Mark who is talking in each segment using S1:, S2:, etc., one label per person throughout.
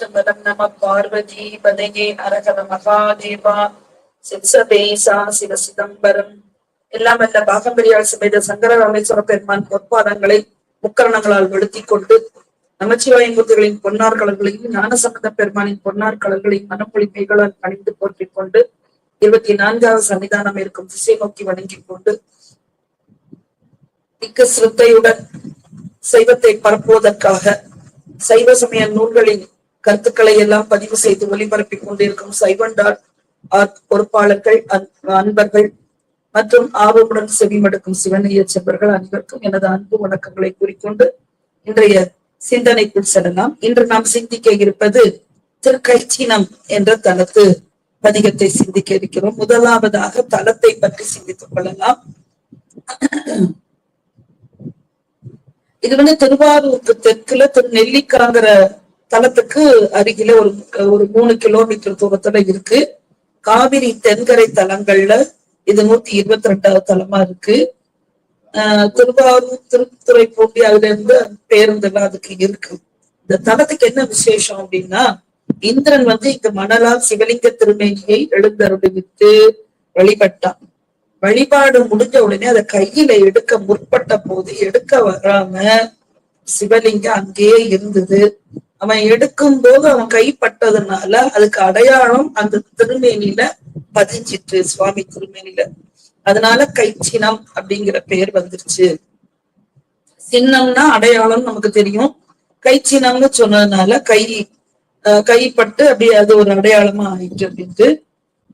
S1: திருச்சிற்றம்பலம் நம பார்வதி பதையே அரகர மகாதேவா சிற்சபேசா சிவ சிதம்பரம் எல்லாம் வல்ல பாகம்பரியால் சமேத சங்கர ராமேஸ்வர பெருமான் பொற்பாதங்களை முக்கரணங்களால் வெளுத்தி கொண்டு நமச்சிவாயமூர்த்திகளின் பொன்னார் கலர்களையும் ஞானசம்பந்த பெருமானின் பொன்னார் கலர்களையும் மனப்பொழிமைகளால் பணிந்து போற்றிக் கொண்டு இருபத்தி நான்காவது சன்னிதானம் இருக்கும் திசை நோக்கி வணங்கிக் கொண்டு மிக்க சிரத்தையுடன் சைவத்தை பரப்புவதற்காக சைவ சமய நூல்களின் கருத்துக்களை எல்லாம் பதிவு செய்து ஒளிபரப்பிக் கொண்டிருக்கும் சைவண்டார் ஆர் பொறுப்பாளர்கள் அன்பர்கள் மற்றும் ஆர்வமுடன் செவிமடுக்கும் சிவனைய செவர்கள் அனைவருக்கும் எனது அன்பு வணக்கங்களை கூறிக்கொண்டு இன்றைய சிந்தனைக்குள் செல்லலாம். இன்று நாம் சிந்திக்க இருப்பது திருக்கைச்சினம் என்ற தளத்து பதிகத்தை சிந்திக்க இருக்கிறோம். முதலாவதாக தலத்தை பற்றி சிந்தித்துக் கொள்ளலாம். இது வந்து திருவாரூருக்கு தெற்குல திரு நெல்லிக்காங்கிற தலத்துக்கு அருகில ஒரு ஒரு மூணு கிலோமீட்டர் தூரத்துல இருக்கு. காவிரி தென்கரை தலங்கள்ல இது நூத்தி இருபத்தி ரெண்டாவது தலமா இருக்கு. திருவாரூர் திருத்துறைப்பூண்டி அதுல இருந்து பேருந்துலாம் அதுக்கு இருக்கு. இந்த தலத்துக்கு என்ன விசேஷம் அப்படின்னா இந்திரன் வந்து இங்க மணலால் சிவலிங்க திருமேனியை எழுந்தருளிவித்து வழிபட்டான். வழிபாடு முடிஞ்ச உடனே அதை கையில எடுக்க முற்பட்ட போது எடுக்க வராம சிவலிங்கம் அங்கேயே இருந்தது. அவன் எடுக்கும் போது அவன் கைப்பட்டதுனால அதுக்கு அடையாளம் அந்த திருமேனில பதிஞ்சிட்டு சுவாமி திருமேனில அதனால கைச்சினம் அப்படிங்கிற பெயர் வந்துருச்சு. சின்னம்னா அடையாளம் நமக்கு தெரியும். கைச்சினம்னு சொன்னதுனால கை அஹ் கைப்பட்டு அப்படியே அது ஒரு அடையாளமா ஆயிட்டு அப்படின்ட்டு.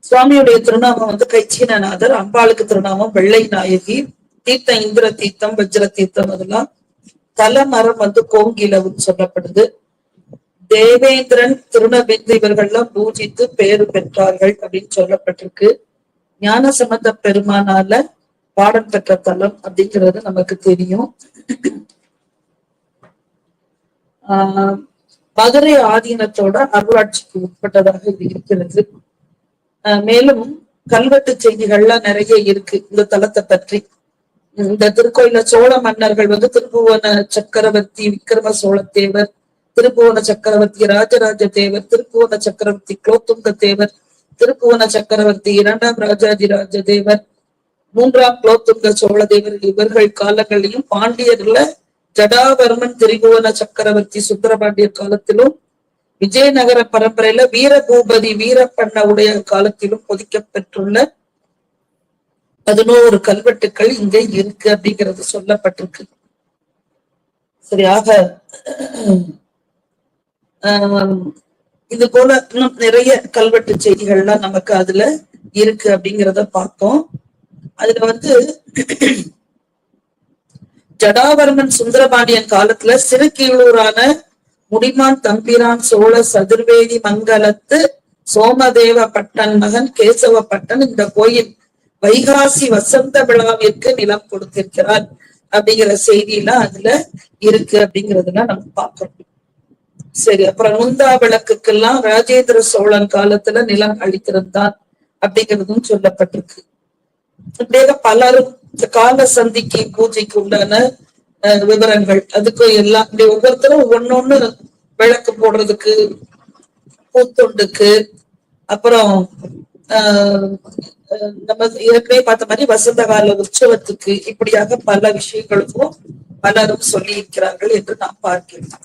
S1: சுவாமியுடைய திருநாமம் வந்து கைச்சீனநாதர் அம்பாளுக்கு திருநாமம் வெள்ளை நாயகி தீர்த்தம் இந்திர தீர்த்தம் வஜ்ர தீர்த்தம் அதெல்லாம் தலமரம் வந்து கோங்கிலவுன்னு சொல்லப்படுது. தேவேந்திரன் திருநபிந்து இவர்கள்லாம் பூஜித்து பேரு பெற்றார்கள் அப்படின்னு சொல்லப்பட்டிருக்கு. ஞான சம்பந்த பெருமானால பாடம் பெற்ற தலம் அப்படிங்கிறது நமக்கு தெரியும். ஆஹ் மதுரை ஆதீனத்தோட அருளாட்சிக்கு உட்பட்டதாக இது இருக்கிறது. ஆஹ் மேலும் கல்வெட்டு செய்திகள்லாம் நிறைய இருக்கு இந்த தலத்தை பற்றி. இந்த திருக்கோயில சோழ மன்னர்கள் வந்து திருபுவன சக்கரவர்த்தி விக்ரம சோழத்தேவர் திருப்புவன சக்கரவர்த்தி ராஜராஜ தேவர் திருப்புவன சக்கரவர்த்தி குலோத்துங்க தேவர் திருப்புவன சக்கரவர்த்தி இரண்டாம் ராஜாதிராஜ தேவர் மூன்றாம் குலோத்துங்க சோழ தேவர் இவர்கள் காலங்களிலும் பாண்டியர்ல ஜடாவர்மன் திரிபுவன சக்கரவர்த்தி சுந்தரபாண்டியர் காலத்திலும் விஜயநகர பரம்பரையில வீரபூபதி வீரப்பண்ண உடைய காலத்திலும் பொதிக்கப்பெற்றுள்ள பதினோரு கல்வெட்டுக்கள் இங்க இருக்கு அப்படிங்கிறது சொல்லப்பட்டிருக்கு. சரியாக இது போல இன்னும் நிறைய கல்வெட்டு செய்திகள்லாம் நமக்கு அதுல இருக்கு அப்படிங்கிறத பார்த்தோம். அதுல வந்து ஜடாவர்மன் சுந்தரபாண்டியன் காலத்துல சிறுகீழூரான முடிமான் தம்பிரான் சோழ சதுர்வேதி மங்கலத்து சோமதேவ பட்டன் மகன் கேசவ பட்டன் இந்த கோயில் வைகாசி வசந்த விழாவிற்கு நிலம் கொடுத்திருக்கிறார் அப்படிங்கிற செய்தியெல்லாம் அதுல இருக்கு அப்படிங்கறதெல்லாம் நம்ம பார்க்கணும் சரி அப்புறம் நுந்தா விளக்குக்கெல்லாம் ராஜேந்திர சோழன் காலத்துல நிலம் அளித்திருந்தான் அப்படிங்கிறதும் சொல்லப்பட்டிருக்கு. இப்படியாக பலரும் இந்த கால சந்திக்கு பூஜைக்கு உண்டான அஹ், விவரங்கள் அதுக்கு எல்லாம் இப்படி ஒவ்வொருத்தரும் ஒன்னொன்னு விளக்கு போடுறதுக்கு பூத்தொண்டுக்கு அப்புறம் ஆஹ் அஹ், நம்ம ஏற்கனவே பார்த்த மாதிரி வசந்த கால உற்சவத்துக்கு இப்படியாக பல விஷயங்களுக்கும் பலரும் சொல்லி இருக்கிறார்கள் என்று நாம் பார்க்கிறோம்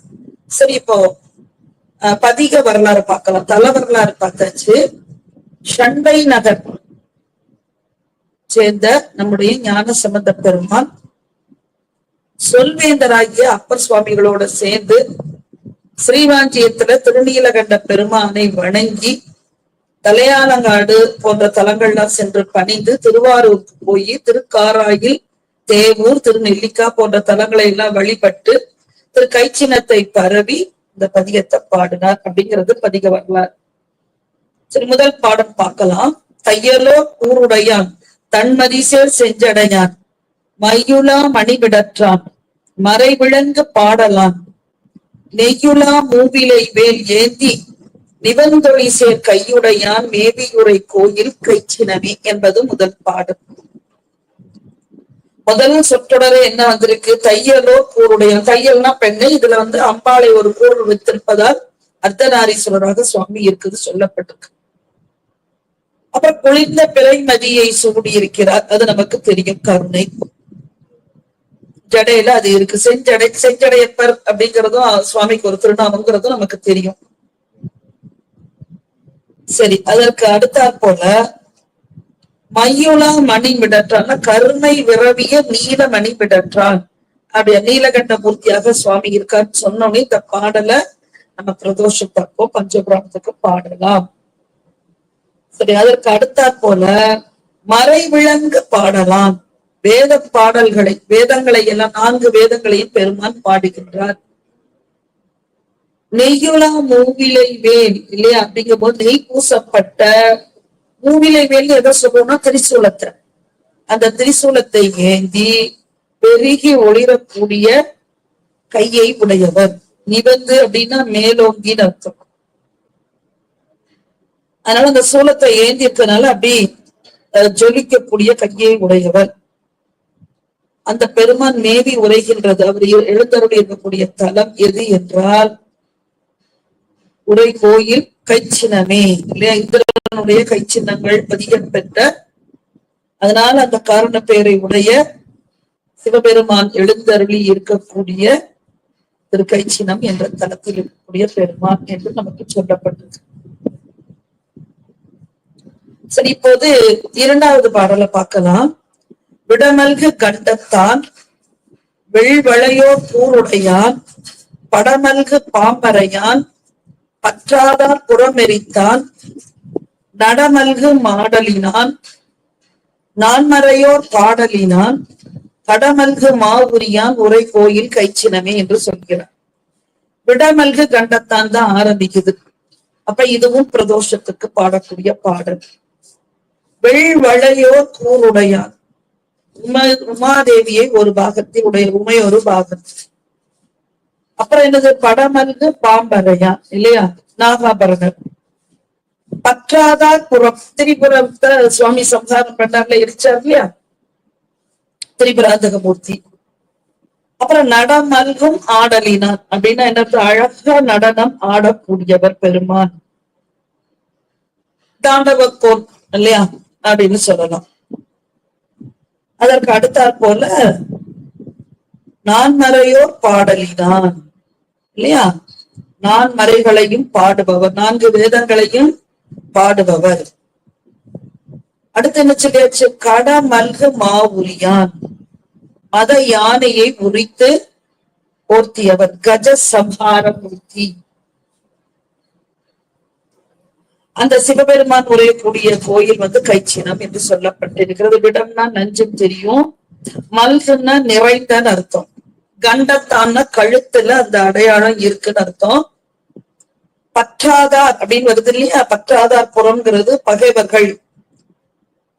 S1: சரி இப்போ பதிக வரலாறு பார்க்கலாம். தல வரலாறு பார்த்தாச்சு. ஷண்டை நகர் சேர்ந்த நம்முடைய ஞான சம்பந்த பெருமான் சொல்வேந்தராகிய அப்பர் சுவாமிகளோட சேர்ந்து ஸ்ரீவாஞ்சியத்துல திருநீலகண்ட பெருமானை வணங்கி தலையாலங்காடு போன்ற தலங்கள்லாம் சென்று பணிந்து திருவாரூருக்கு போய் திருக்காராயில் தேவூர் திருநெல்லிக்கா போன்ற தலங்களை எல்லாம் வழிபட்டு திரு கைச்சினத்தை பரவி இந்த பதிகத்தை பாடினார் அப்படிங்கிறது பதிக வரலாறு. சரி முதல் பாடம் பார்க்கலாம். தையலோ ஊருடையான் தன்மதிசேர் செஞ்சடையான் மையுலா மணிவிடற்றான் மறைவிளங்கு பாடலான் நெய்யுலா மூவிலை வேல் ஏந்தி நிவந்தொழி சேர் கையுடையான் மேவியுரை கோயில் கைச்சினவி என்பது முதல் பாடம். முதல் சொற்றொடரே என்ன வந்திருக்கு? தையலோ கூருடைய தையல்னா பெண்ணை இதுல வந்து அம்பாளை ஒரு கூறு வைத்திருப்பதால் அர்த்தநாரீஸ்வரராக சுவாமி இருக்குது சொல்லப்பட்டிருக்கு. அப்புறம் குளிர்ந்த பிறைமதியை சூடி இருக்கிறார் அது நமக்கு தெரியும். கருணை. ஜடையில அது இருக்கு. செஞ்சடை செஞ்சடையப்பர் அப்படிங்கிறதும் சுவாமிக்கு ஒரு திருநாமங்கிறதும் நமக்கு தெரியும். சரி அதற்கு அடுத்தாற் போல மையுலா மணி மிடற்றான். கருணை விரவிய நீல மணி மிடற்றான். அப்படி நீலகண்ட மூர்த்தியாக சுவாமி இருக்கான்னு சொன்னோன்னே இந்த பாடலை நம்ம பிரதோஷத்தப்போ பஞ்சபுராணத்துக்கு பாடலாம். சரி அதற்கு அடுத்தாற் போல மறை விளங்கு பாடலாம். வேத பாடல்களை வேதங்களை எல்லாம் நான்கு வேதங்களையும் பெருமான் பாடுகின்றார். நெய்யுலா மூவிலை வேல் இல்லையா? அப்படிங்கும் போது நெய் பூசப்பட்ட மூவிலை வேல் எதை சொல்லணும்னா திரிசூலத்தை. அந்த திரிசூலத்தை ஏந்தி பெருகி ஒளிரக்கூடிய கையை உடையவர். நிபந்து அப்படின்னா மேலோங்கின்னு அர்த்தம் அதனால அந்த சூலத்தை ஏந்தி இருக்கனால அப்படி ஜொலிக்கக்கூடிய கையை உடையவர். அந்த பெருமான் மேவி உரைகின்றது. அவர் எழுத்தருள் இருக்கக்கூடிய தலம் எது என்றால் உரை கோயில் கைச்சினமே இல்லையா? கை கைச்சின்னங்கள் பதியம் பெற்ற அதனால அந்த காரண பெயரை உடைய சிவபெருமான் எழுந்தருளி இருக்கக்கூடிய சின்னம் என்ற தளத்தில் இருக்கக்கூடிய பெருமான் என்று நமக்கு சொல்லப்பட்டது. சரி இப்போது இரண்டாவது பாடலை பார்க்கலாம். விடமல்கு கண்டத்தான் வெள்வளையோர் கூருடையான் படமல்கு பாம்பரையான் பற்றாதார் புறமெரித்தான் நடமல்கு மாடலினான் நான்மறையோர் பாடலினான். கடமல்கு மாவுரியான் உரை கோயில் கைச்சினமே என்று சொல்கிறார். விடமல்கு கண்டத்தான் தான் ஆரம்பிக்குது. அப்ப இதுவும் பிரதோஷத்துக்கு பாடக்கூடிய பாடல். வெள்வளையோர் கூருடையான் உமா உமாதேவியை ஒரு பாகத்தில் உடைய உமை ஒரு பாகம் அப்புறம் என்னது? படமல்கு பாம்பரையா இல்லையா? நாகாபரணர். பற்றாதார் புறம் திரிபுரத்தை சுவாமி சம்சாரம் பண்ணார்ல இருச்சார் இல்லையா? திரிபுராந்தகமூர்த்தி அப்புறம் நடமல்கும் ஆடலினான் அப்படின்னா என்ன அழகா நடனம் ஆடக்கூடியவர் பெருமான். தாண்டவக்கோன் இல்லையா? அப்படின்னு சொல்லலாம். அதற்கு அடுத்தாற் போல நான் மறையோர் பாடலினான் இல்லையா? நான் மறைகளையும் பாடுபவர். நான்கு வேதங்களையும் பாடுபவர். அடுத்து என்ன சொல்லியாச்சு? கட மல்கு மாவுரியான் மத யானையை உரித்து போர்த்தியவர். கஜ சம்ஹார மூர்த்தி அந்த சிவபெருமான் உரையக்கூடிய கோயில் வந்து கைச்சினம் என்று சொல்லப்பட்டிருக்கிறது. விடம்னா நஞ்சம் தெரியும். மல்குன்னா நிறைந்தன்னு அர்த்தம். கண்டத்தான்னா கழுத்துல அந்த அடையாளம் இருக்குன்னு அர்த்தம். பற்றாதார் அப்படின்னு வருது இல்லையா? பற்றாதார் புறம்ங்கிறது பகைவர்கள்.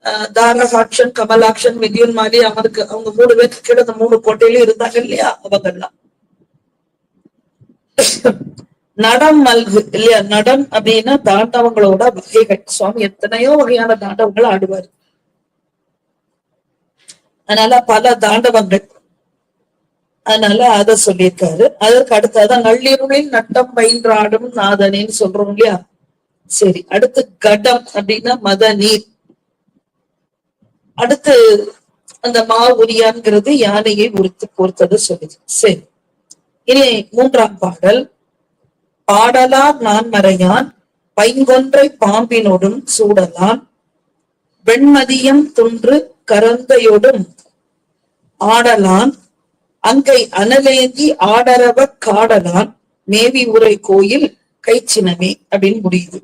S1: ஆஹ் தாரகாட்சன் கமலாட்சன் மிதியுன் மாதிரி அவருக்கு அவங்க மூணு பேருக்கு கீழே அந்த மூணு கோட்டையிலும் இருந்தாங்க இல்லையா? அவங்கெல்லாம். நடம் மல்கு இல்லையா? நடம் அப்படின்னா தாண்டவங்களோட வகைகள். சுவாமி எத்தனையோ வகையான தாண்டவங்கள் ஆடுவார். அதனால பல தாண்டவங்கள். அதனால அத சொல்லியிருக்காரு. அதற்கு அடுத்ததான் நள்ளிருளில் நட்டம் பயின்றாடும் நாதனேன்னு சொல்றோம் இல்லையா? சரி அடுத்து கடம் அப்படின்னா மத நீர். அடுத்து அந்த மா உரியான்கிறது யானையை உரித்து போர்த்தது சொல்லுது. சரி இனி மூன்றாம் பாடல். பாடலார் நான் மறையான் பைங்கொன்றை பாம்பினோடும் சூடலான் வெண்மதியம் துன்று கரந்தையோடும் ஆடலான் அங்கை அனலேந்தி ஆடரவ காடலான் மேவி உரை கோயில் கைச்சினமே அப்படின்னு முடியுது.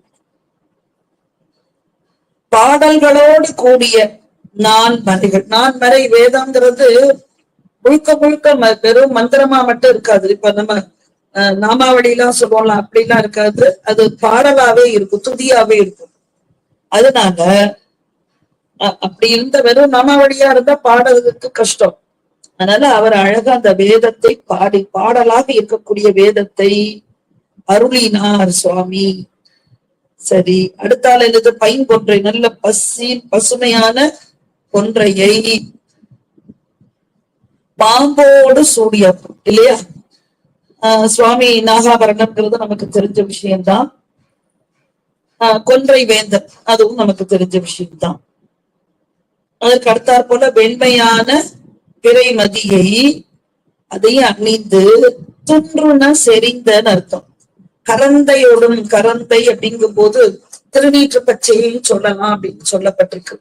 S1: பாடல்களோடு கூடிய நான் மறைகள் நான் மறை வேதங்கிறது முழுக்க முழுக்க ம- வெறும் மந்திரமா மட்டும் இருக்காது. இப்ப நம்ம அஹ், நாமாவளி எல்லாம் சொல்லுவோம்ல அப்படிலாம் இருக்காது. அது பாடலாவே இருக்கும் துதியாவே இருக்கும். அதனால அப்படி இருந்த வெறும் நாமாவளியா இருந்தா பாடுறதுக்கு கஷ்டம். அதனால அவர் அழகா அந்த வேதத்தை பாடி பாடலாக இருக்கக்கூடிய வேதத்தை அருளினார் சுவாமி. சரி அடுத்தால் என்னது? பைங்கொன்றை நல்ல பசி பசுமையான கொன்றையை பாம்போடு சூடிய இல்லையா? ஆஹ் சுவாமி நாகாபரணம்ங்கிறது நமக்கு தெரிஞ்ச விஷயம்தான். ஆஹ் கொன்றை வேந்தன் அதுவும் நமக்கு தெரிஞ்ச விஷயம்தான். அதற்கு அடுத்தாற் போல வெண்மையான பிறைமதியை அதையும் அணிந்து துன்றுனா செறிந்தன்னு அர்த்தம். கரந்தையோடும் கரந்தை அப்படிங்கும் போது திருநீற்று பச்சையையும் சொல்லலாம் அப்படின்னு சொல்லப்பட்டிருக்கு.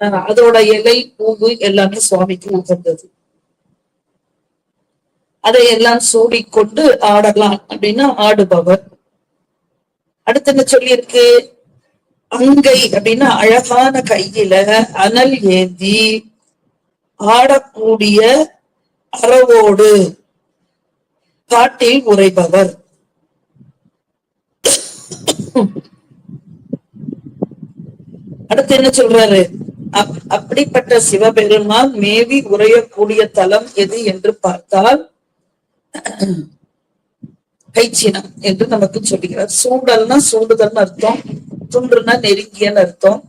S1: ஆஹ் அதோட இலை பூவு எல்லாமே சுவாமிக்கு உகந்தது. அதையெல்லாம் சூடிக்கொண்டு ஆடலாம் அப்படின்னா ஆடுபவர். அடுத்து என்ன சொல்லியிருக்கு? அங்கை அப்படின்னா அழகான கையில அனல் ஏந்தி ஆடக்கூடிய அறவோடு. காட்டில் உரைபவர் அடுத்து என்ன சொல்றாரு? அப்- அப்படிப்பட்ட சிவபெருமான் மேவி உரையக்கூடிய தலம் எது என்று பார்த்தால் கைச்சினம் என்று நமக்கு சொல்லுகிறார் சூடல்னா சூடுதல்னு அர்த்தம். துண்டுனா நெருங்கியன்னு அர்த்தம்.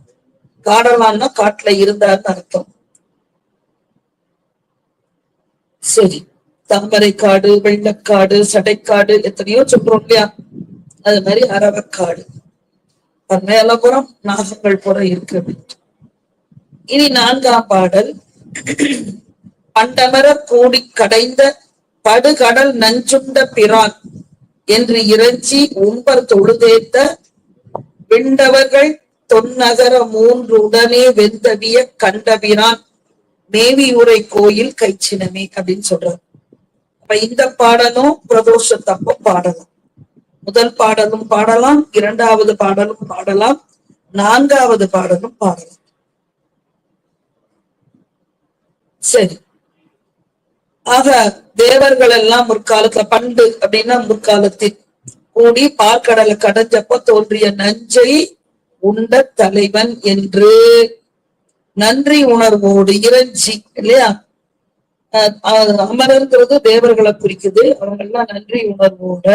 S1: காடலான்னா காட்டுல இருந்தார்னு அர்த்தம். சரி தாமரை காடு வெள்ளக்காடு சடைக்காடு எத்தனையோ சொல்றோம் இல்லையா? அது மாதிரி அரவக்காடு. மேல நாகங்கள் புறம் இருக்கு இனி நான்காம் பாடல். பண்டமர கூடி கடைந்த படுகடல் நஞ்சுண்ட பிரான் என்று இறைஞ்சி உம்பர் தொழுதேத்த விண்டவர்கள் தொன்னகர மூன்று உடனே வெந்தவிய கண்டபிரான் மேவியுரை கோயில் கைச்சினமே அப்படின்னு சொல்றாரு. அப்ப இந்த பாடலும் பிரதோஷத்தப்ப பாடலாம். முதல் பாடலும் பாடலாம் இரண்டாவது பாடலும் பாடலாம் நான்காவது பாடலும் பாடலாம். சரி. ஆக தேவர்கள் எல்லாம் முற்காலத்துல பண்டு அப்படின்னா முற்காலத்தில் கூடி பார்க்கடலை கடைஞ்சப்ப தோன்றிய நஞ்சை உண்ட தலைவன் என்று நன்றி உணர்வோடு இறைஞ்சி இல்லையா? அஹ் தேவர்களை குறிக்குது. அவங்க எல்லாம் நன்றி உணர்வோட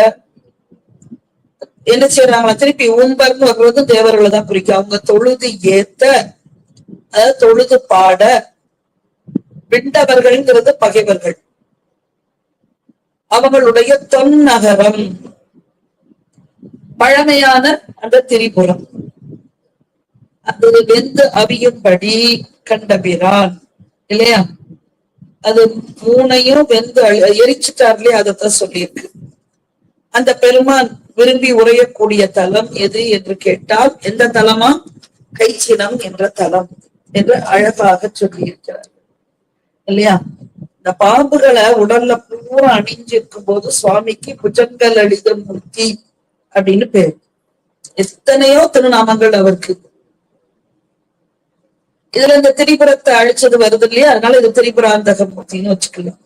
S1: என்ன செய்யறாங்களா திருப்பி ஊம்பர்னு வர்றது தேவர்களை தான் குறிக்கும். அவங்க தொழுது ஏத்த அதாவது தொழுது பாட விண்டவர்கள்ங்கிறது பகைவர்கள். அவங்களுடைய தொன்னகரம் பழமையான அந்த திரிபுரம். அது வெந்து அவியும்படி கண்டபிரான். இல்லையா? அது மூணையும் வெந்து அழி- எரிச்சிட்டார்லயே அதைத்தான் சொல்லியிருக்கு. அந்த பெருமான் விரும்பி உரையக்கூடிய தலம் எது என்று கேட்டால் எந்த தலமா? கைச்சினம் என்ற தலம் என்று அழகாக சொல்லியிருக்கிறார். இல்லையா? இந்த பாம்புகளை உடல்ல பூரா அணிஞ்சிருக்கும் போது சுவாமிக்கு புஜங்கள் அழித மூர்த்தி அப்படின்னு பேர். எத்தனையோ திருநாமங்கள் அவருக்கு. இதுல இந்த திரிபுரத்தை அழிச்சது வருது இல்லையா? அதனால இது திரிபுராந்தக மூர்த்தின்னு வச்சுக்கலாம்.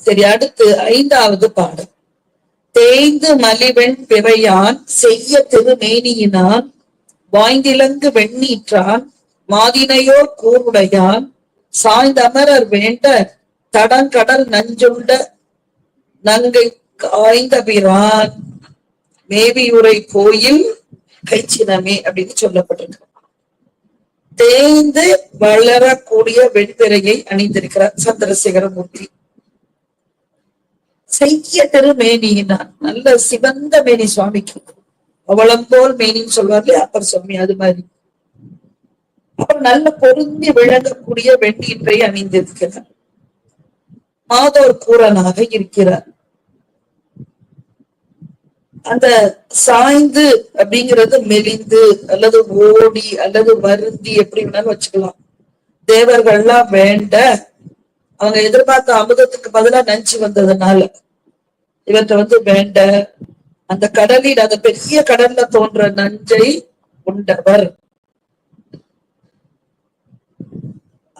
S1: சரி அடுத்து ஐந்தாவது பாடல். தேய்ந்து மலிவெண் பிறையான் செய்ய திருமேனியினான் வாய்ந்திலங்கு வெண்ணீற்றான் மாதினையோர் கூருடையான் சாய்ந்தமரர் வேண்ட தடங்கடல் நஞ்சுண்ட நங்கை காய்ந்த பிரான் மேவியுரை கோயில் கைச்சினமே அப்படின்னு சொல்லப்பட்டிருக்கு. தேய்ந்து வளரக்கூடிய வெண்பிறையை அணிந்திருக்கிறார் சந்திரசேகரமூர்த்தி. செய்ய திருமேனியினான் நல்ல சிவந்த மேனி சுவாமிக்கு. அவளம்போல் மேனின்னு சொல்வார்ல அப்பர் சுவாமி அது மாதிரி. அப்புறம் நல்ல பொருந்தி விளங்கக்கூடிய வெண்ணீற்றை அணிந்திருக்கிறார். மாதோர் பூரனாக இருக்கிறார். அந்த சாய்ந்து அப்படிங்கிறது மெலிந்து அல்லது ஓடி அல்லது வருந்தி எப்படி வேணாலும் வச்சுக்கலாம். தேவர்கள்லாம் வேண்ட அவங்க எதிர்பார்த்த அமுதத்துக்கு பதிலா நஞ்சு வந்ததுனால இவற்றை வந்து வேண்ட அந்த கடலில் அந்த பெரிய கடல்ல தோன்ற நஞ்சை உண்டவர்.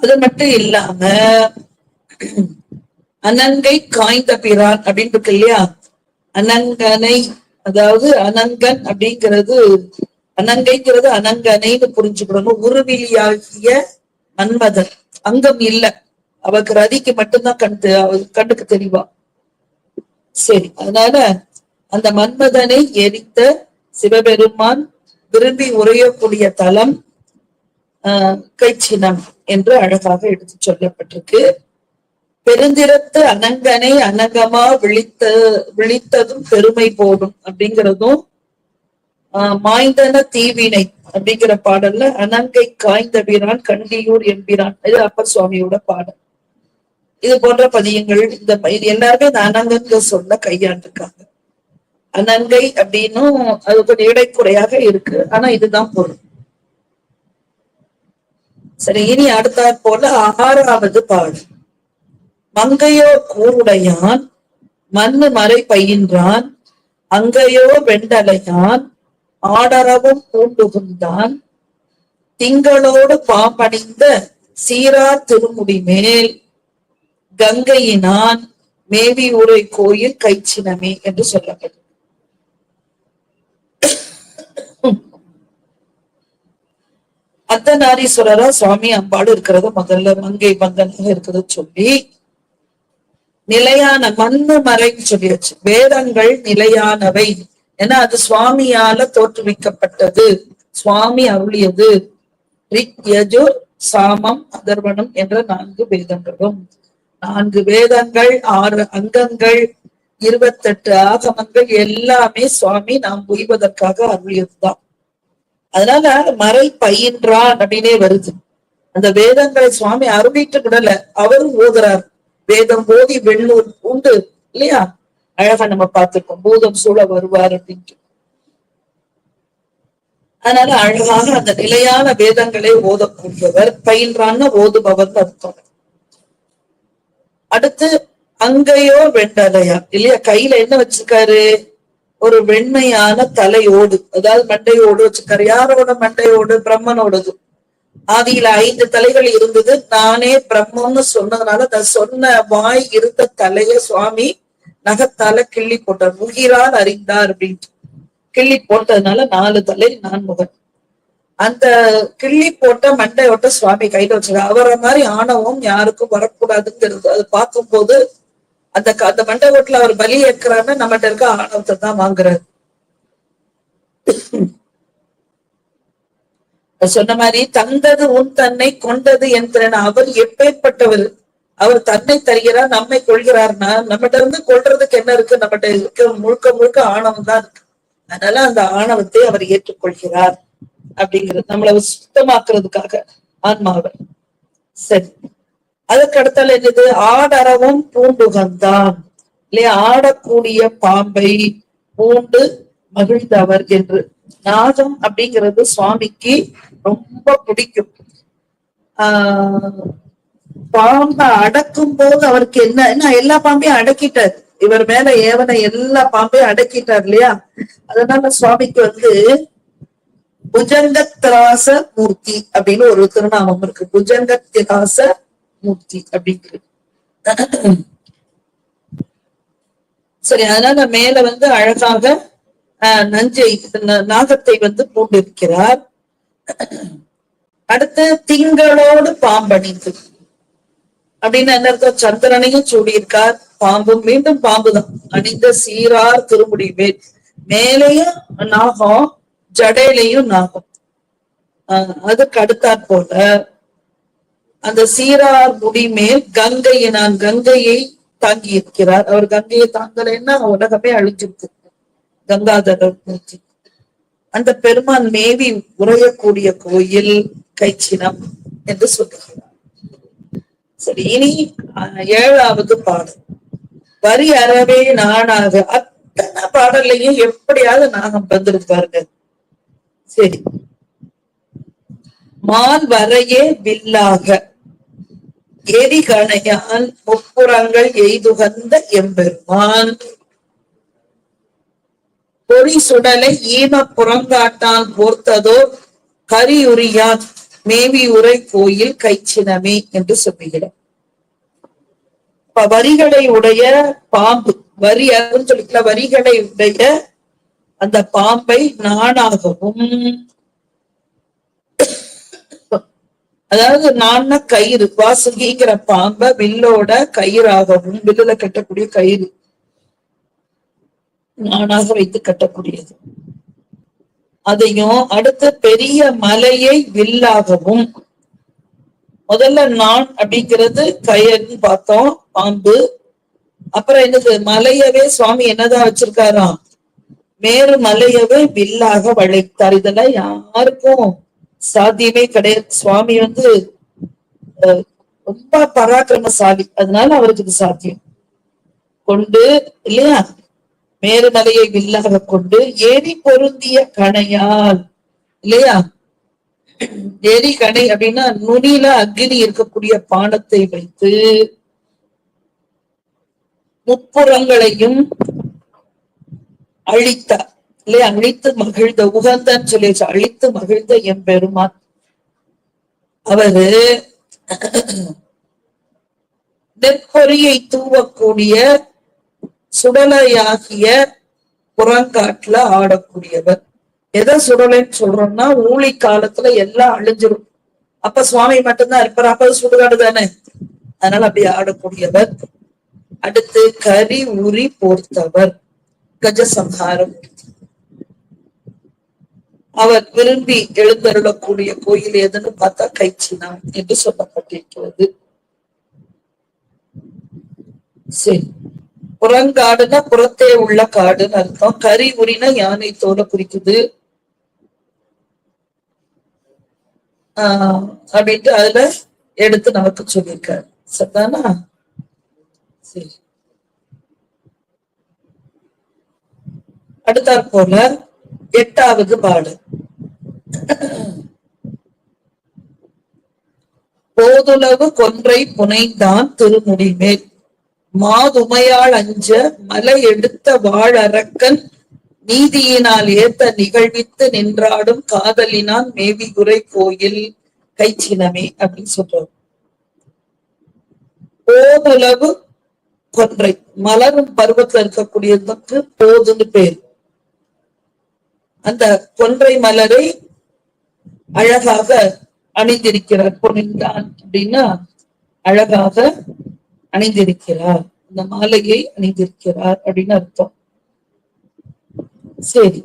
S1: அது மட்டும் இல்லாம அனங்கை காய்ந்த பிரான் அப்படின்னு இருக்கு இல்லையா? அனங்கனை அதாவது அனங்கன் அப்படிங்கிறது அனங்கைங்கிறது அனங்கனைன்னு புரிஞ்சுக்கணும். உருவிலியாகிய மன்மதன். அங்கம் இல்ல. அவருக்கு ரதிக்கு மட்டும்தான் கண் அவர் கண்ணுக்கு தெளிவா சரி அதனால அந்த மன்மதனை எரித்த சிவபெருமான் விரும்பி உரையக்கூடிய தலம் ஆஹ் கைச்சினம் என்று அழகாக எடுத்து சொல்லப்பட்டிருக்கு. பெருந்திரத்து அனங்கனை அனங்கமா விழித்த விழித்ததும் பெருமை போடும் அப்படிங்கிறதும் ஆஹ் மாய்ந்தன தீவினை அப்படிங்கிற பாடல்ல அனங்கை காய்ந்த வீரான் கண்டியூர் எம்பிரான் இது அப்பர் சுவாமியோட பாடல். இது போன்ற பதியங்கள் இந்த இது எல்லாருமே இந்த அனங்கங்க சொல்ல கையாண்டிருக்காங்க. அனங்கை அப்படின்னும் அது கொஞ்சம் இடைக்குறையாக இருக்கு. ஆனா இதுதான் பொருள். சரி இனி அடுத்தாற் போல ஆறாவது பாடல். மங்கையோ கூருடையான் மண்ணு மறை பயின்றான் அங்கையோ வெண்டலையான் ஆடரவும் பூண்டுகுந்தான். திங்களோடு பாம்பணிந்த சீரார் திருமுடி மேல் கங்கையினான் மேவி உரை கோயில் கைச்சினமே என்று சொல்லப்படும். அர்த்தநாரீஸ்வரரா சுவாமி அம்பாடு இருக்கிறது முதல்ல மங்கை பங்கனாக இருக்கிறது சொல்லி நிலையான மண்ணு மறைன்னு சொல்லியாச்சு. வேதங்கள் நிலையானவை. ஏன்னா அது சுவாமியால தோற்றுவிக்கப்பட்டது. சுவாமி அருளியது. ரிக் யஜுர் சாமம் அதர்வனம் என்ற நான்கு வேதங்களும். நான்கு வேதங்கள் ஆறு அங்கங்கள் இருபத்தெட்டு ஆகமங்கள் எல்லாமே சுவாமி நாம் உய்வதற்காக அருளியதுதான். அதனால மறை பயின்றான் அப்படின்னே வருது. அந்த வேதங்களை சுவாமி அருளிட்டு விடல. அவரும் ஓதுறாரு. வேதம் போதி வெள்ளூர் உண்டு இல்லையா? அழகா நம்ம பார்த்திருக்கோம். பூதம் சூழ வருவார் அப்படின்ட்டு. அதனால அழகாக அந்த நிலையான வேதங்களை ஓதக்கூடியவர் பயின்றான்னு ஓதுபவர் அர்த்தம். அடுத்து அங்கையோ வெண்டலையா? இல்லையா? கையில என்ன வச்சிருக்காரு? ஒரு வெண்மையான தலையோடு அதாவது மண்டையோடு வச்சிருக்காரு. யாரோட மண்டையோடு? பிரம்மனோடது. ஆதியில ஐந்து தலைகள் இருந்தது. நானே பிரம்மம்னு சொன்னதுனால நான் சொன்ன வாய் இருந்த தலைய சுவாமி நகத்தால கிள்ளி போட்டார். முகிரான் அறிந்தார் அப்படின்ட்டு. கிள்ளி போட்டதுனால நாலு தலை நான் முகன் அந்த கிள்ளி போட்ட மண்டையோட்ட சுவாமி கையில வச்சிருக்காரு. அவரை மாதிரி ஆணவம் யாருக்கும் வரக்கூடாதுங்கிறது. அது பார்க்கும்போது அந்த அந்த மண்டை ஓட்டுல அவர் பலி ஏற்கிறாருன்னு நம்மகிட்ட இருக்க ஆணவத்தை தான் வாங்குறாரு. சொன்ன மாதிரி தந்தது உன் தன்னை கொண்டது என் அவர் எப்பேற்பட்டவர்? அவர் தன்னை தருகிறார் நம்மை கொள்கிறார்னா நம்மகிட்ட இருந்து கொள்றதுக்கு என்ன இருக்கு? நம்மகிட்ட இருக்க. முழுக்க முழுக்க ஆணவம் தான் இருக்கு. அதனால அந்த ஆணவத்தை அவர் ஏற்றுக்கொள்கிறார் அப்படிங்கிறது. நம்மளை சுத்தமாக்குறதுக்காக ஆன்மாவை சரி. அதுக்கு அடுத்தால என்னது? ஆடரவும் பூண்டுகந்தான். இல்லையா? ஆடக்கூடிய பாம்பை பூண்டு மகிழ்ந்தவர் என்று. நாதம் அப்படிங்கிறது சுவாமிக்கு ரொம்ப பிடிக்கும். ஆஹ் பாம்பை அடக்கும் போது அவருக்கு என்ன எல்லா பாம்பையும் அடக்கிட்டாரு. இவர் மேல ஏவன எல்லா பாம்பையும் அடக்கிட்டார் இல்லையா? அதனால சுவாமிக்கு வந்து புஜங்கத்ராச மூர்த்தி அப்படின்னு ஒரு திருநாமம் இருக்கு. புஜங்கத்திராச மூர்த்தி அப்படிங்கிறது. சரி அதனால மேல வந்து அழகாக ஆஹ், நஞ்சை நாகத்தை வந்து பூண்டிருக்கிறார். அடுத்து திங்களோடு பாம்பணிந்து. அப்படின்னு என்ன சந்திரனையும் சூடியிருக்கார். பாம்பும் மீண்டும் பாம்புதான். அணிந்த சீரார் திருமுடி மேல். மேலேயும் நாகம் ஜடையிலையும் நாகம். ஆஹ் அதுக்கு அடுத்தாற் போல அந்த சீரார் முடி மேல் கங்கையை நான் கங்கையை தாங்கி இருக்கிறார் அவர் கங்கையை தாங்கலைன்னா உலகமே அழிஞ்சிருக்கு கங்காதரர் மூர்த்தி. அந்த பெருமான் மேவி உறையக்கூடிய கோயில் கைச்சினம் என்று சொல்லுகிறார். சரி இனி ஏழாவது பாடல். வரி அறவே நானாக அத்தனை பாடல்லையும் எப்படியாவது நாகம் வந்திருப்பாருங்க சரி. மால் வரையே வில்லாக. எரிகணையால் முப்புறங்கள் எய்துகந்த எம்பெருமான். பொறி சுடலை ஈம புறங்காட்டான் போர்த்ததோ? கரியுரியான் மேவி உரை கோயில் கைச்சினமே என்று சொல்லுகிறார். இப்ப வரிகளை உடைய பாம்பு வரி அதுன்னு சொல்லிக்கல வரிகளை உடைய அந்த பாம்பை நானாகவும் அதாவது நான்னா கயிறு வாசுகிங்கிற பாம்பை வில்லோட கயிறாகவும் வில்லுல கட்டக்கூடிய கயிறு நானாக வைத்து கட்டக்கூடியது அதையும் அடுத்து பெரிய மலையை வில்லாகவும். முதல்ல நான் அப்படிங்கிறது கயன்னு பார்த்தோம் பாம்பு. அப்புறம் என்னது? மலையவே சுவாமி என்னதான் வச்சிருக்காராம்? மேரு மலையவே வில்லாக வளைத்தார். இதெல்லாம் யாருக்கும் சாத்தியமே கிடையாது. சுவாமி வந்து ரொம்ப பராக்கிரமசாலி. அதனால அவருக்கு இது சாத்தியம். கொண்டு இல்லையா? மேருமலையை வில்லாக கொண்டு எரி பொருந்திய கணையால். இல்லையா? எரி கணை அப்படின்னா நுனியில அக்னி இருக்கக்கூடிய பானத்தை வைத்து முப்புறங்களையும் அழித்தார் இல்லையா? அழித்து மகிழ்ந்த உகந்தன்னு சொல்லியாச்சு. அழித்து மகிழ்ந்த என் பெருமான் அவரு நெற்பொறியை தூவக்கூடிய சுடலையாகிய புறங்காட்டுல ஆடக்கூடியவர். எதை சுடலைன்னு சொல்றோம்னா ஊழி காலத்துல எல்லாம் அழிஞ்சிரும். அப்ப சுவாமி மட்டும்தான் இருப்பார். அப்ப சுடுகாடு தானே? அதனால அப்படி ஆடக்கூடியவர். அடுத்து கரி உரி போர்த்தவர். கஜசம்ஹாரம். அவர் விரும்பி எழுந்தருளக்கூடிய கோயில் எதுன்னு பார்த்தா கைச்சினா என்று சொல்லப்பட்டிருக்கிறது. சரி. புறங்காடுனா புறத்தே உள்ள காடுன்னு அர்த்தம். கரி உரினா யானை தோலை குறிக்குது. ஆஹ் அப்படின்ட்டு அதுல எடுத்து நமக்கு சொல்லியிருக்காரு சரிதானா? சரி. அடுத்தாற் போல எட்டாவது பாடு. போதுளவு கொன்றை புனைந்தான் திருமுடி மேல். மாதுமையாள் அஞ்ச மலை எடுத்த வாழறக்கன் நீதியினால் ஏத்த நிகழ்வித்து நின்றாடும் காதலினான் மேவிகுரை கோயில் கைச்சினமே அப்படின்னு சொல்றாரு. போதுளவு கொன்றை. மலரும் பருவத்துல இருக்கக்கூடியதுக்கு போதுன்னு பேர். அந்த கொன்றை மலரை அழகாக அணிந்திருக்கிறார் புனிந்தான் அப்படின்னா அழகாக அணிந்திருக்கிறார். அந்த மாலையை அணிந்திருக்கிறார் அப்படின்னு அர்த்தம். சரி.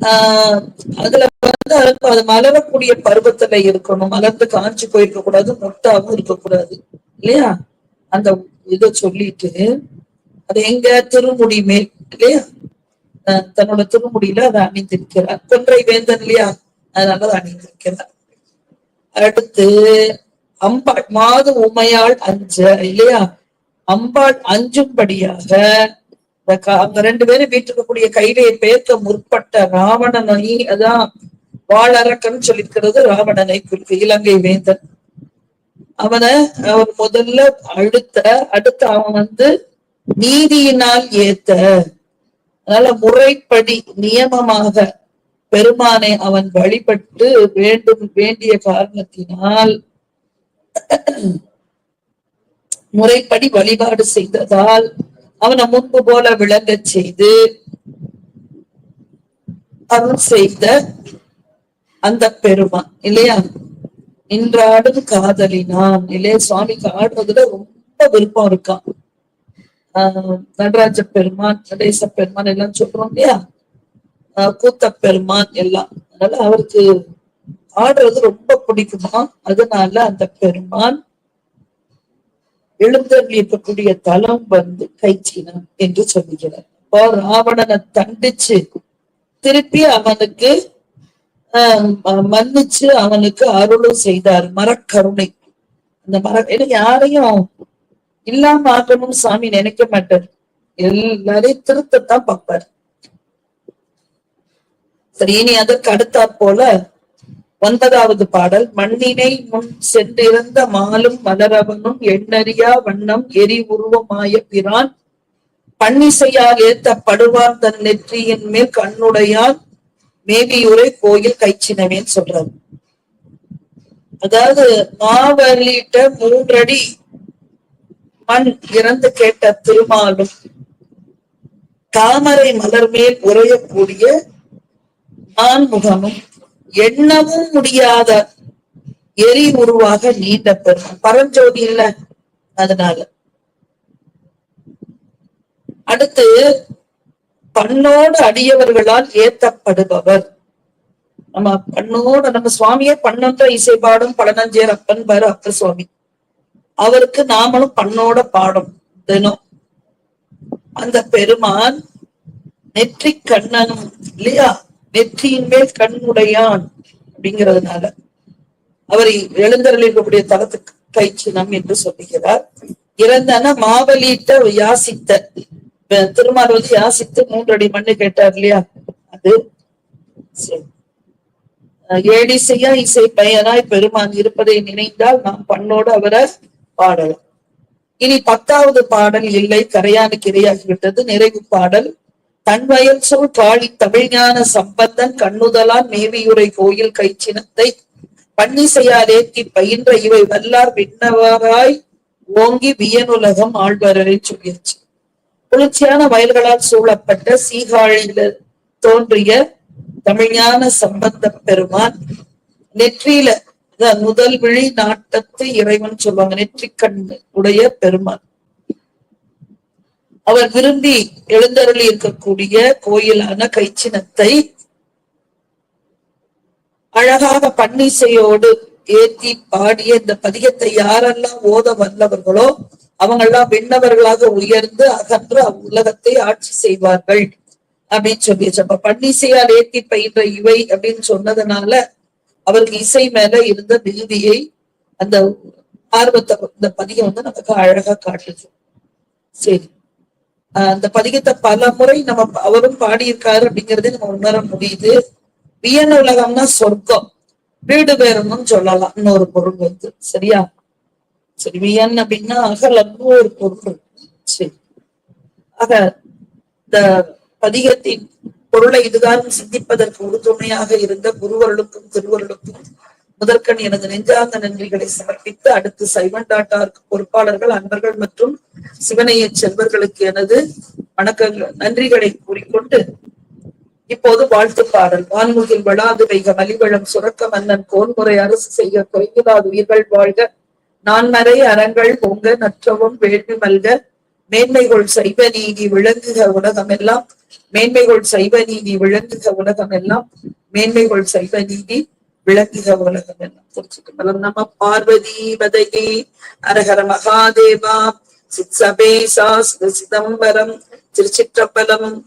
S1: ஆஹ் அதுல வந்து அது மலரக்கூடிய பருவத்துல இருக்கணும். மலர்ந்து காஞ்சி போயிருக்க கூடாது மொட்டாவும் இருக்கக்கூடாது. இல்லையா? அந்த இத சொல்லிட்டு அது எங்க திருமுடி மேல் இல்லையா? அஹ் தன்னோட திருமுடியில அதை அணிந்திருக்கிறார். கொன்றை வேந்தன் இல்லையா? அதனால அதை அணிந்திருக்கிறார். அடுத்து அம்பாள் மாது உமையாள் அஞ்ச இல்லையா? அம்பாள் அஞ்சும்படியாக இந்த அவங்க ரெண்டு பேரும் வீட்டுக்கக்கூடிய கையிலே பேர்க்க முற்பட்ட ராவணனை அதான் வாழறக்கன்னு சொல்லியிருக்கிறது ராவணனை குறிப்பு இலங்கை வேந்தன். அவனை அவர் முதல்ல அழுத்த அடுத்து அவன் வந்து நீதியினால் ஏத்த அதனால முறைப்படி நியமமாக பெருமானை அவன் வழிபட்டு வேண்டும் வேண்டிய காரணத்தினால் முறைப்படி வழிபாடு செய்ததால் அவனை முன்பு போல விளங்கச் செய்து அவன் செய்த அந்த பெருமான். இல்லையா? இன்றாடும் காதலினான். இல்லையா? சுவாமிக்கு ஆடுறதுல ரொம்ப விருப்பம் இருக்கான். ஆஹ் நடராஜ பெருமான் நடேச பெருமான் எல்லாம் சொல்றோம் இல்லையா? ஆஹ் கூத்த பெருமான் எல்லாம். அதனால அவருக்கு ஆடுறது ரொம்ப பிடிக்குமா? அதனால அந்த பெருமான் எழுந்தருளி இருக்கக்கூடிய தலம் வந்து கைச்சினம் என்று சொல்லுகிறார். இப்போ ராவணனை தண்டிச்சு திருப்பி அவனுக்கு ஆஹ் மன்னிச்சு அவனுக்கு அருளும் செய்தார். மரக்கருணை. அந்த மர ஏன்னா யாரையும் இல்லாம ஆகணும் சாமி நினைக்க மாட்டார். எல்லாரையும் திருத்தத்தான் பார்ப்பார். சரி இனி அதற்கு அடுத்தா போல ஒன்பதாவது பாடல் மண்ணினை முன் சென்றிருந்த மாலும் மலரவனும் எண்ணறியா வண்ணம் எரி உருவமாய பிரான். பன்னிசையால் ஏத்த தன் நெற்றியின் மேல் கண்ணுடையான். மேவியுரை கோயில் கைச்சினவேன் சொல்றாரு. அதாவது மாவலிட்ட மூன்றடி மண் இறந்து கேட்ட திருமாலும் தாமரை மலர் மேல் உரையக்கூடிய நான்முகமும் எண்ணவும் முடியாத எரி உருவாக நீண்ட பெரும். பரஞ்சோதி இல்ல அதனால. அடுத்து பண்ணோடு அடியவர்களால் ஏத்தப்படுபவர். நம்ம பண்ணோட நம்ம சுவாமியே பண்ணன்ற இசை பாடும் பழனஞ்சேர் அப்பன் பாரு அப்ப சுவாமி. அவருக்கு நாமளும் பண்ணோட பாடும் தினம். அந்த பெருமான் நெற்றி கண்ணனும் இல்லையா? நெற்றியின் மேல் கண்ணுடையான் அப்படிங்கிறதுனால அவர் எழுந்தருளிக்கூடிய தலத்துக்கு கைச்சினம் என்று சொல்லுகிறார். இறந்தன மாவலீட்ட யாசித்த. திருமால் வந்து யாசித்து மூன்றடி மண்ணு கேட்டார் இல்லையா? அது சரி. அஹ் ஏடிசையா இசை பயனாய் பெருமான் இருப்பதை நினைந்தால் நாம் பண்ணோடு அவரை பாடலாம். இனி பத்தாவது பாடல் இல்லை. கரையானுக்கு இரையாகிவிட்டது. நிறைவு பாடல் தன்வயல் சொல் பாழி தமிழ்ஞான சம்பந்தன் கண்ணுதலான் மேவியுரை கோயில் கைச்சினத்தை பன்னிசையால் ஏற்றி பயின்ற இவை வல்லார் விண்ணவராய் ஓங்கி வியனுலகம் ஆழ்வரரை சொல்லிடுச்சு குளிர்ச்சியான வயல்களால் சூழப்பட்ட சீகாழியில தோன்றிய தமிழ்ஞான சம்பந்த பெருமான் நெற்றியில முதல் விழி நாட்டத்து இறைவன் சொல்லுவாங்க நெற்றிக்கண் உடைய பெருமான். அவர் விரும்பி எழுந்தருளி இருக்கக்கூடிய கோயிலான கைச்சினத்தை அழகாக பன்னிசையோடு ஏத்தி பாடிய இந்த பதிகத்தை யாரெல்லாம் ஓத வல்லவர்களோ அவங்கெல்லாம் விண்ணவர்களாக உயர்ந்து அகன்று அவ்வுலகத்தை ஆட்சி செய்வார்கள் அப்படின்னு சொல்லியாச்சு. அப்ப பன்னிசையால் ஏத்தி பயின்ற இவை அப்படின்னு சொன்னதுனால அவருக்கு இசை மேல இருந்த மிகுதியை அந்த ஆர்வத்தை இந்த பதிகம் வந்து நமக்கு அழகா காட்டுது. சரி. அந்த பதிகத்தை பல முறை நம்ம அவரும் பாடியிருக்காரு அப்படிங்கறதே நம்ம உணர முடியுது. வியன் உலகம்னா சொர்க்கம். வீடு பேரணும்னு சொல்லலாம். இன்னொரு பொருள் வந்து. சரியா? சரி வியன் அப்படின்னா அகலம்னு ஒரு பொருள். சரி. ஆக இந்த பதிகத்தின் பொருளை இதுதான் சிந்திப்பதற்கு உறுதுணையாக இருந்த குருவருளுக்கும் திருவருளுக்கும் முதற்கண் எனது நெஞ்சார்ந்த நன்றிகளை சமர்ப்பித்து அடுத்து சைவன் டாட்டாருக்கு பொறுப்பாளர்கள் அன்பர்கள் மற்றும் சிவனைய செல்வர்களுக்கு எனது வணக்கங்கள் நன்றிகளை கூறிக்கொண்டு இப்போது வாழ்த்து பாடல் வான்முகில் வளாது வைக மலிவளம் சுரக்க மன்னன் கோன்முறை அரசு செய்ய குறைவிலாது உயிர்கள் வாழ்க. நான்மறை அறங்கள் பொங்க நற்றவும் வேள்வி மல்க. மேன்மைகள் சைவ நீதி விளங்குக உலகமெல்லாம் மேன்மைகள் சைவ நீதி விளங்குக உலகமெல்லாம் மேன்மைகள் சைவ நீதி விளங்குக உலகமெல்லாம் திருச்சிட்டு நம பார்வதி பதகி அரஹர மகாதேவா. சித் சபேசா சிதம்பரம் திருச்சிற்றம்பலம்.